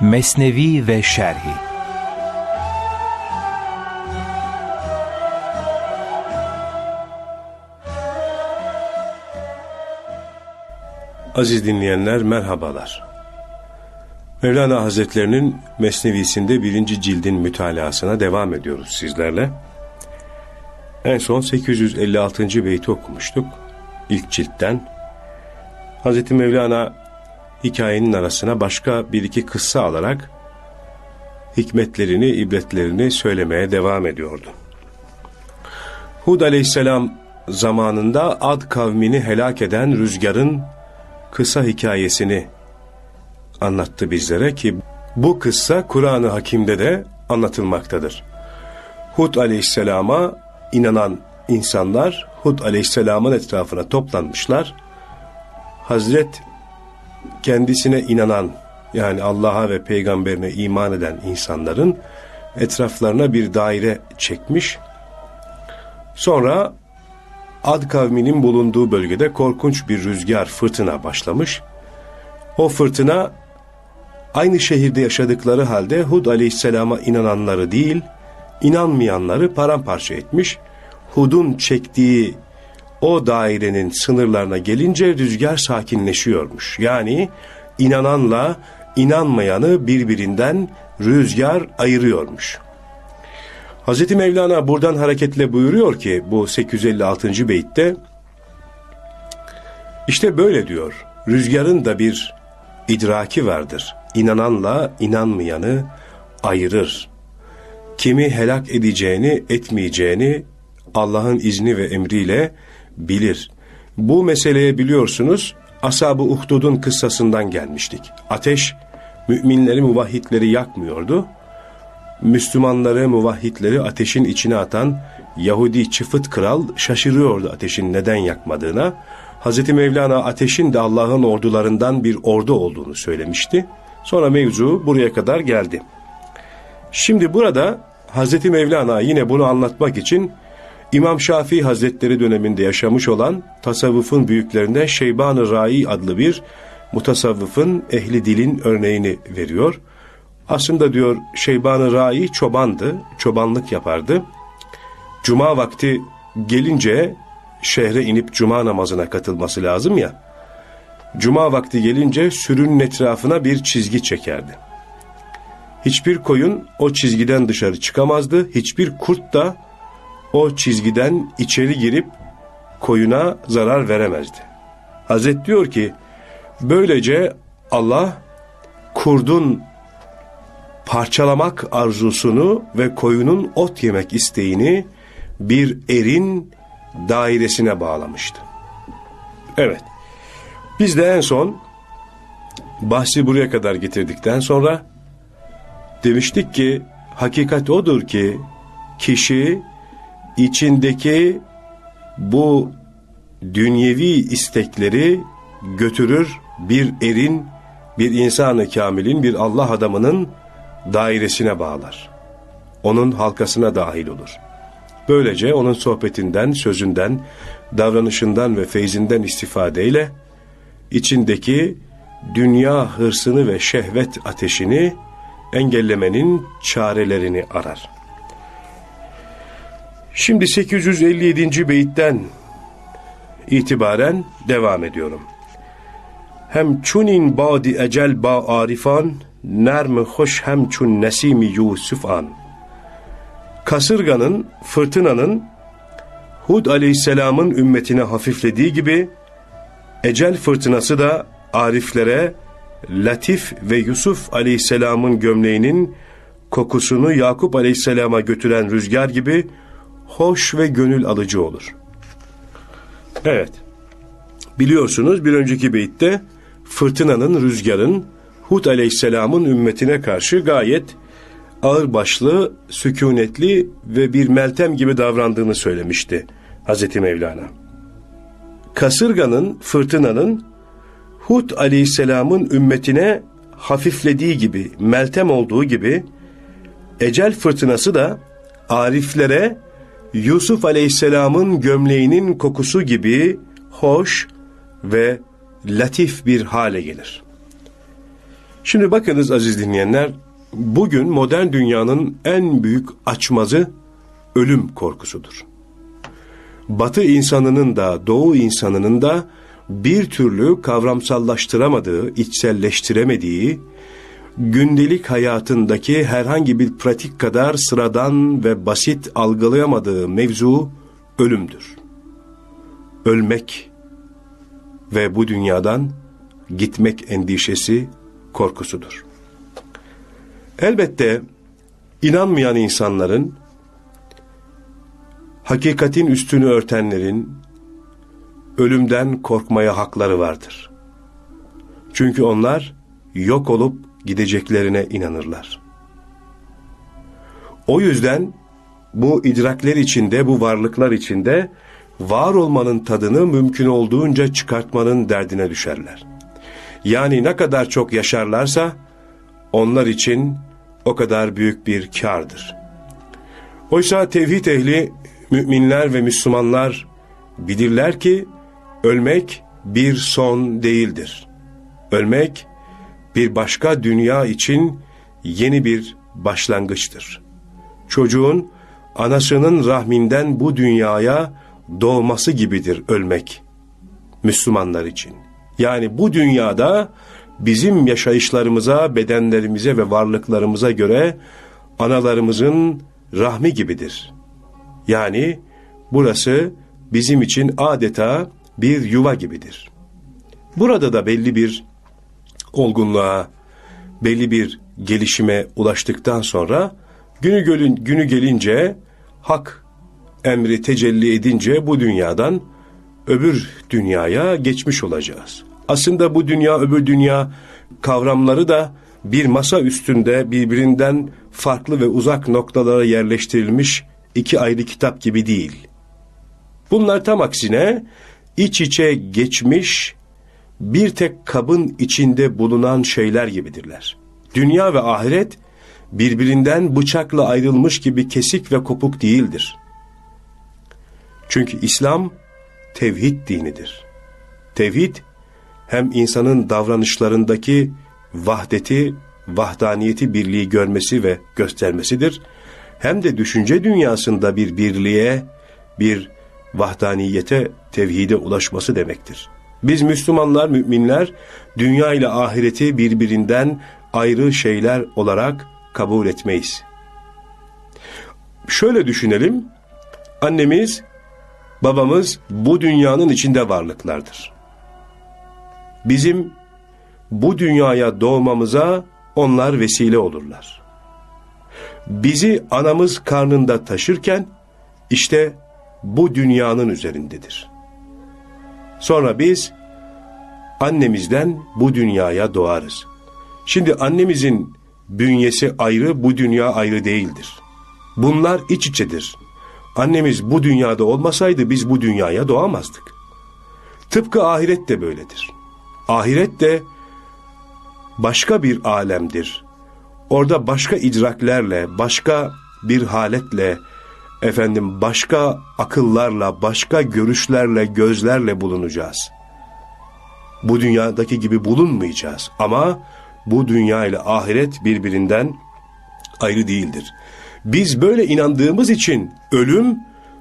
Mesnevi ve Şerhi Aziz dinleyenler merhabalar. Mevlana Hazretlerinin Mesnevisinde birinci cildin mütalasına devam ediyoruz sizlerle. En son 856. beyti okumuştuk ilk ciltten. Hazreti Mevlana hikayenin arasına başka bir iki kıssa alarak hikmetlerini, ibretlerini söylemeye devam ediyordu. Hud aleyhisselam zamanında Ad kavmini helak eden rüzgarın kısa hikayesini anlattı bizlere ki bu kıssa Kur'an-ı Hakim'de de anlatılmaktadır. Hud aleyhisselama inanan insanlar Hud aleyhisselamın etrafına toplanmışlar. Hazret kendisine inanan yani Allah'a ve peygamberine iman eden insanların etraflarına bir daire çekmiş. Sonra Ad kavminin bulunduğu bölgede korkunç bir rüzgar, fırtına başlamış. O fırtına aynı şehirde yaşadıkları halde Hud aleyhisselama inananları değil, inanmayanları paramparça etmiş. Hud'un çektiği o dairenin sınırlarına gelince rüzgar sakinleşiyormuş. Yani inananla inanmayanı birbirinden rüzgar ayırıyormuş. Hz. Mevlana buradan hareketle buyuruyor ki bu 856. beytte işte böyle diyor. Rüzgarın da bir idraki vardır. İnananla inanmayanı ayırır. Kimi helak edeceğini, etmeyeceğini Allah'ın izni ve emriyle bilir. Bu meseleye biliyorsunuz Ashab-ı Uhdud'un kıssasından gelmiştik. Ateş müminleri muvahhidleri yakmıyordu. Müslümanları muvahhidleri ateşin içine atan Yahudi çıfıt kral şaşırıyordu ateşin neden yakmadığına. Hz. Mevlana ateşin de Allah'ın ordularından bir ordu olduğunu söylemişti. Sonra mevzu buraya kadar geldi. Şimdi burada Hz. Mevlana yine bunu anlatmak için İmam Şafii Hazretleri döneminde yaşamış olan tasavvufun büyüklerinden Şeyban-ı Rai adlı bir mutasavvıfın ehli dilin örneğini veriyor. Aslında diyor Şeyban-ı Rai çobandı, çobanlık yapardı. Cuma vakti gelince şehre inip cuma namazına katılması lazım ya. Cuma vakti gelince sürünün etrafına bir çizgi çekerdi. Hiçbir koyun o çizgiden dışarı çıkamazdı. Hiçbir kurt da o çizgiden içeri girip koyuna zarar veremezdi. Hazret diyor ki böylece Allah kurdun parçalamak arzusunu ve koyunun ot yemek isteğini bir erin dairesine bağlamıştı. Evet. Biz de en son bahsi buraya kadar getirdikten sonra demiştik ki hakikat odur ki kişi içindeki bu dünyevi istekleri götürür bir erin, bir insanı kamilin, bir Allah adamının dairesine bağlar. Onun halkasına dahil olur. Böylece onun sohbetinden, sözünden, davranışından ve feyzinden istifadeyle içindeki dünya hırsını ve şehvet ateşini engellemenin çarelerini arar. Şimdi 857. beyitten itibaren devam ediyorum. Hem çunin badi ecel ba arifan, nermi hoş hem çun nesimi Yusuf an. Kasırganın, fırtınanın Hud aleyhisselamın ümmetine hafiflediği gibi ecel fırtınası da ariflere Latif ve Yusuf aleyhisselamın gömleğinin kokusunu Yakup aleyhisselama götüren rüzgar gibi hoş ve gönül alıcı olur. Evet. Biliyorsunuz bir önceki beyitte fırtınanın, rüzgarın Hud aleyhisselamın ümmetine karşı gayet ağırbaşlı, sükunetli ve bir meltem gibi davrandığını söylemişti Hazreti Mevlana. Kasırganın, fırtınanın Hud aleyhisselamın ümmetine hafiflediği gibi, meltem olduğu gibi, ecel fırtınası da ariflere Yusuf aleyhisselamın gömleğinin kokusu gibi hoş ve latif bir hale gelir. Şimdi bakınız aziz dinleyenler, bugün modern dünyanın en büyük açmazı ölüm korkusudur. Batı insanının da Doğu insanının da bir türlü kavramsallaştıramadığı, içselleştiremediği, gündelik hayatındaki herhangi bir pratik kadar sıradan ve basit algılayamadığı mevzu ölümdür. Ölmek ve bu dünyadan gitmek endişesi, korkusudur. Elbette inanmayan insanların, hakikatin üstünü örtenlerin ölümden korkmaya hakları vardır. Çünkü onlar yok olup gideceklerine inanırlar. O yüzden bu idrakler içinde, bu varlıklar içinde var olmanın tadını mümkün olduğunca çıkartmanın derdine düşerler. Yani ne kadar çok yaşarlarsa onlar için o kadar büyük bir kardır. Oysa tevhid ehli müminler ve Müslümanlar bilirler ki ölmek bir son değildir. Ölmek bir başka dünya için yeni bir başlangıçtır. Çocuğun anasının rahminden bu dünyaya doğması gibidir ölmek Müslümanlar için. Yani bu dünyada bizim yaşayışlarımıza, bedenlerimize ve varlıklarımıza göre analarımızın rahmi gibidir. Yani burası bizim için adeta bir yuva gibidir. Burada da belli bir olgunluğa, belli bir gelişime ulaştıktan sonra günü, gölün, günü gelince hak emri tecelli edince bu dünyadan öbür dünyaya geçmiş olacağız. Aslında bu dünya öbür dünya kavramları da bir masa üstünde birbirinden farklı ve uzak noktalara yerleştirilmiş iki ayrı kitap gibi değil. Bunlar tam aksine iç içe geçmiş bir tek kabın içinde bulunan şeyler gibidirler. Dünya ve ahiret birbirinden bıçakla ayrılmış gibi kesik ve kopuk değildir. Çünkü İslam tevhid dinidir. Tevhid hem insanın davranışlarındaki vahdeti, vahdaniyeti birliği görmesi ve göstermesidir. Hem de düşünce dünyasında bir birliğe, bir vahdaniyete, tevhide ulaşması demektir. Biz Müslümanlar, müminler dünya ile ahireti birbirinden ayrı şeyler olarak kabul etmeyiz. Şöyle düşünelim, annemiz, babamız bu dünyanın içinde varlıklardır. Bizim bu dünyaya doğmamıza onlar vesile olurlar. Bizi anamız karnında taşırken işte bu dünyanın üzerindedir. Sonra biz annemizden bu dünyaya doğarız. Şimdi annemizin bünyesi ayrı, bu dünya ayrı değildir. Bunlar iç içedir. Annemiz bu dünyada olmasaydı biz bu dünyaya doğamazdık. Tıpkı ahiret de böyledir. Ahiret de başka bir alemdir. Orada başka idraklerle, başka bir haletle, efendim başka akıllarla, başka görüşlerle, gözlerle bulunacağız. Bu dünyadaki gibi bulunmayacağız ama bu dünya ile ahiret birbirinden ayrı değildir. Biz böyle inandığımız için ölüm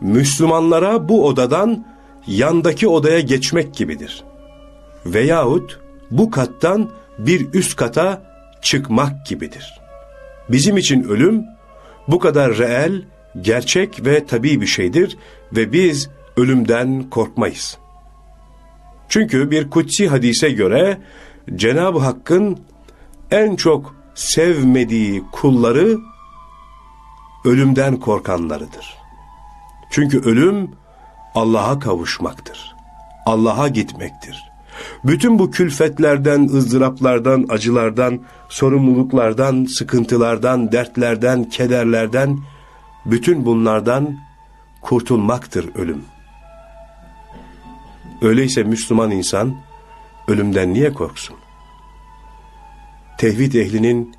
Müslümanlara bu odadan yandaki odaya geçmek gibidir. Veyahut bu kattan bir üst kata çıkmak gibidir. Bizim için ölüm bu kadar reel, gerçek ve tabii bir şeydir ve biz ölümden korkmayız. Çünkü bir kutsi hadise göre Cenab-ı Hakk'ın en çok sevmediği kulları ölümden korkanlarıdır. Çünkü ölüm Allah'a kavuşmaktır. Allah'a gitmektir. Bütün bu külfetlerden, ızdıraplardan, acılardan, sorumluluklardan, sıkıntılardan, dertlerden, kederlerden, bütün bunlardan kurtulmaktır ölüm. Öyleyse Müslüman insan ölümden niye korksun? Tevhid ehlinin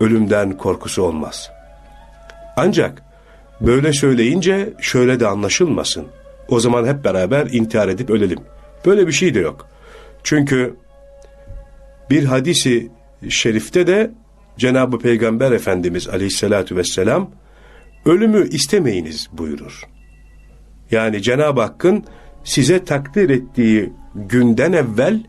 ölümden korkusu olmaz. Ancak böyle söyleyince şöyle de anlaşılmasın. O zaman hep beraber intihar edip ölelim. Böyle bir şey de yok. Çünkü bir hadisi şerifte de Cenab-ı Peygamber Efendimiz aleyhissalatu vesselam ölümü istemeyiniz buyurur. Yani Cenab-ı Hakk'ın size takdir ettiği günden evvel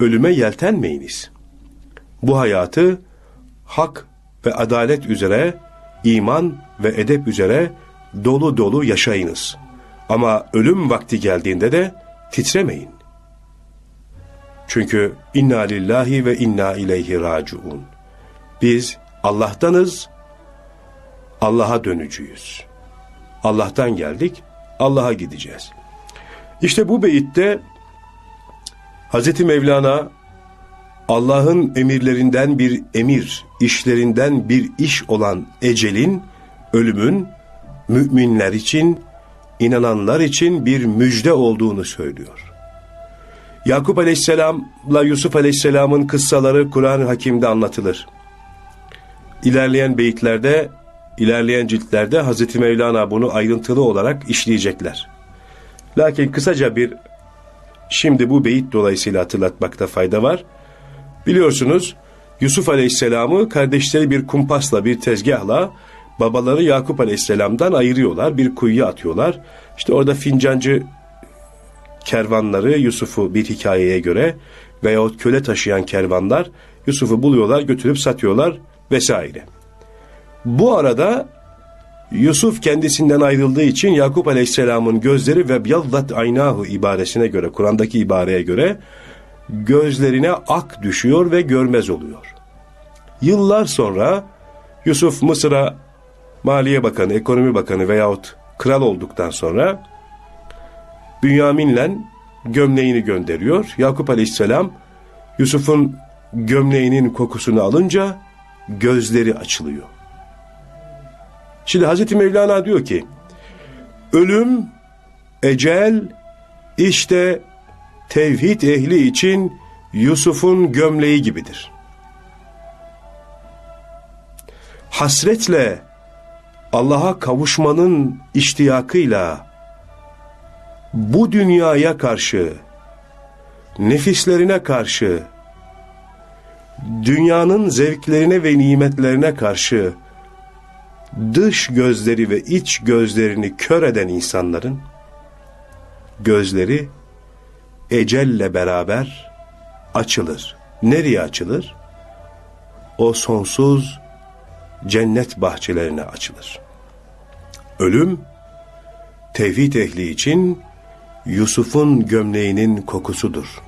ölüme yeltenmeyiniz. Bu hayatı hak ve adalet üzere, iman ve edep üzere dolu dolu yaşayınız. Ama ölüm vakti geldiğinde de titremeyin. Çünkü inna lillahi ve inna ileyhi raciun. Biz Allah'tanız, Allah'a dönücüyüz. Allah'tan geldik, Allah'a gideceğiz. İşte bu beyitte Hz. Mevlana Allah'ın emirlerinden bir emir, işlerinden bir iş olan ecelin, ölümün müminler için, inananlar için bir müjde olduğunu söylüyor. Yakup Aleyhisselam'la Yusuf Aleyhisselam'ın kıssaları Kur'an-ı Hakim'de anlatılır. İlerleyen beyitlerde, ilerleyen ciltlerde Hazreti Mevlana bunu ayrıntılı olarak işleyecekler. Lakin kısaca bir şimdi bu beyit dolayısıyla hatırlatmakta fayda var. Biliyorsunuz Yusuf Aleyhisselam'ı kardeşleri bir kumpasla bir tezgahla babaları Yakup Aleyhisselam'dan ayırıyorlar. Bir kuyuya atıyorlar. İşte orada fincancı kervanları Yusuf'u bir hikayeye göre veyahut köle taşıyan kervanlar Yusuf'u buluyorlar götürüp satıyorlar vesaire. Bu arada Yusuf kendisinden ayrıldığı için Yakup Aleyhisselam'ın gözleri ve yallat aynahu ibaresine göre Kur'an'daki ibareye göre gözlerine ak düşüyor ve görmez oluyor. Yıllar sonra Yusuf Mısır'a Maliye Bakanı, Ekonomi Bakanı veyahut kral olduktan sonra Bünyamin'le gömleğini gönderiyor. Yakup Aleyhisselam Yusuf'un gömleğinin kokusunu alınca gözleri açılıyor. Şimdi Hazreti Mevlana diyor ki ölüm, ecel işte tevhid ehli için Yusuf'un gömleği gibidir. Hasretle Allah'a kavuşmanın iştiyakıyla bu dünyaya karşı, nefislerine karşı, dünyanın zevklerine ve nimetlerine karşı dış gözleri ve iç gözlerini kör eden insanların gözleri ecelle beraber açılır. Nereye açılır? O sonsuz cennet bahçelerine açılır. Ölüm, tevhid ehli için Yusuf'un gömleğinin kokusudur.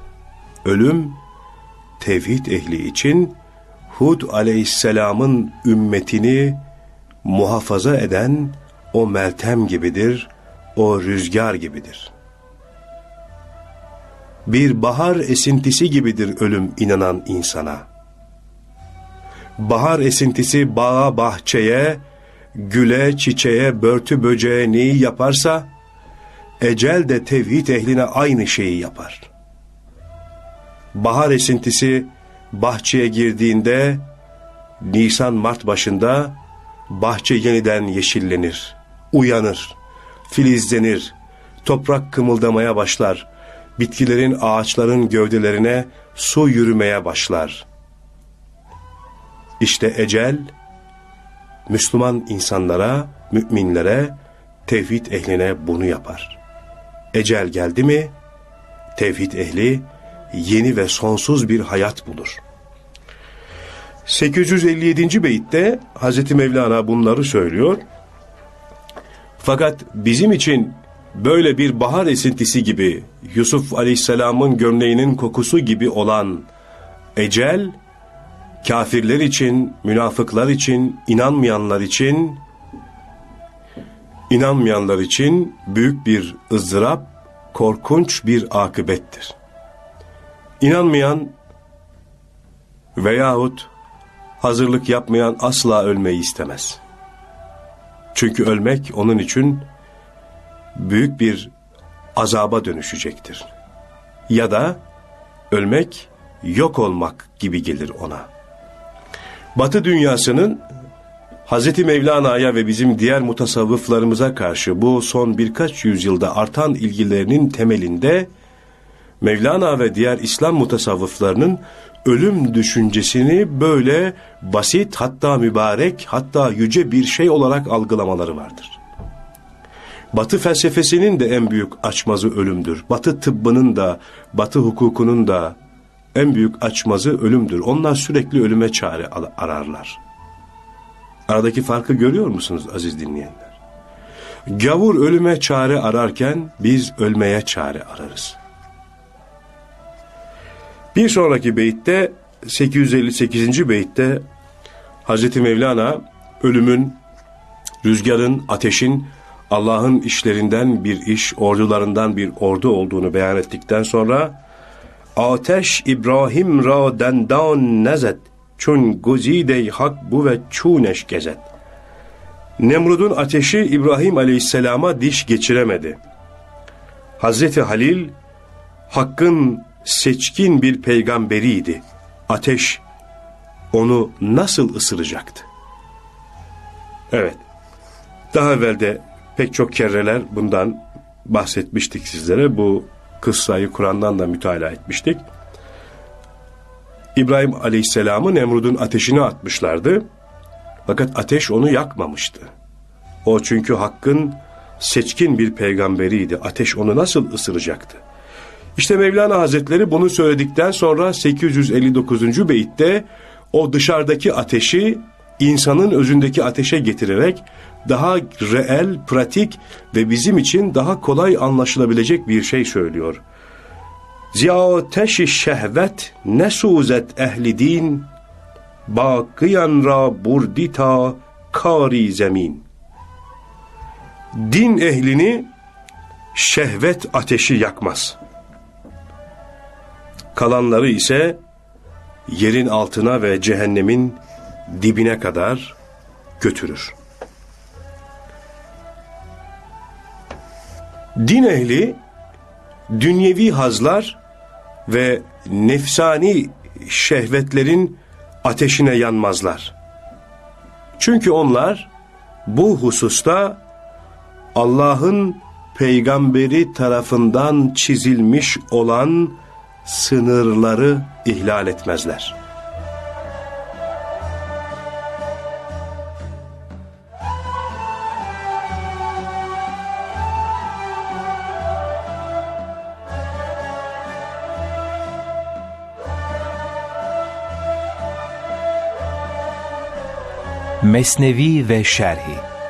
Ölüm, tevhid ehli için Hud aleyhisselamın ümmetini muhafaza eden o meltem gibidir, o rüzgar gibidir. Bir bahar esintisi gibidir ölüm inanan insana. Bahar esintisi bağa bahçeye, güle çiçeğe, börtü böceğe neyi yaparsa, ecel de tevhid ehline aynı şeyi yapar. Bahar esintisi bahçeye girdiğinde, Nisan-Mart başında bahçe yeniden yeşillenir, uyanır, filizlenir, toprak kımıldamaya başlar, bitkilerin, ağaçların gövdelerine su yürümeye başlar. İşte ecel, Müslüman insanlara, müminlere, tevhid ehline bunu yapar. Ecel geldi mi, tevhid ehli yeni ve sonsuz bir hayat bulur. 857. beyitte Hazreti Mevlana bunları söylüyor. Fakat bizim için böyle bir bahar esintisi gibi Yusuf Aleyhisselam'ın gömleğinin kokusu gibi olan ecel kafirler için, münafıklar için, inanmayanlar için inanmayanlar için büyük bir ızdırap, korkunç bir akıbettir. İnanmayan veyahut hazırlık yapmayan asla ölmeyi istemez. Çünkü ölmek onun için büyük bir azaba dönüşecektir. Ya da ölmek yok olmak gibi gelir ona. Batı dünyasının Hz. Mevlana'ya ve bizim diğer mutasavvıflarımıza karşı bu son birkaç yüzyılda artan ilgilerinin temelinde Mevlana ve diğer İslam mutasavvıflarının ölüm düşüncesini böyle basit hatta mübarek hatta yüce bir şey olarak algılamaları vardır. Batı felsefesinin de en büyük açmazı ölümdür. Batı tıbbının da, batı hukukunun da en büyük açmazı ölümdür. Onlar sürekli ölüme çare ararlar. Aradaki farkı görüyor musunuz aziz dinleyenler? Gavur ölüme çare ararken biz ölmeye çare ararız. Bir sonraki beyitte 858. beyitte Hazreti Mevlana ölümün, rüzgarın, ateşin Allah'ın işlerinden bir iş, ordularından bir ordu olduğunu beyan ettikten sonra Ateş İbrahim ra dendan nezet çün guzide hak bu ve çuneş gezet. Nemrud'un ateşi İbrahim Aleyhisselam'a diş geçiremedi. Hazreti Halil Hakk'ın seçkin bir peygamberiydi. Ateş onu nasıl ısıracaktı? Evet. Daha evvel pek çok kereler bundan bahsetmiştik sizlere. Bu kıssayı Kur'an'dan da mütalaa etmiştik. İbrahim Aleyhisselam'ı Nemrud'un ateşine atmışlardı. Fakat ateş onu yakmamıştı. O çünkü Hakk'ın seçkin bir peygamberiydi. Ateş onu nasıl ısıracaktı? İşte Mevlana Hazretleri bunu söyledikten sonra 859. beyitte o dışarıdaki ateşi insanın özündeki ateşe getirerek daha reel, pratik ve bizim için daha kolay anlaşılabilecek bir şey söylüyor. Ziyateş-i şehvet ne suzet ehli din, bakiyan ra burdita kari zemin. Din ehlini şehvet ateşi yakmaz. Kalanları ise yerin altına ve cehennemin dibine kadar götürür. Din ehli dünyevi hazlar ve nefsani şehvetlerin ateşine yanmazlar. Çünkü onlar bu hususta Allah'ın peygamberi tarafından çizilmiş olan sınırları ihlal etmezler. Mesnevi ve Şerhi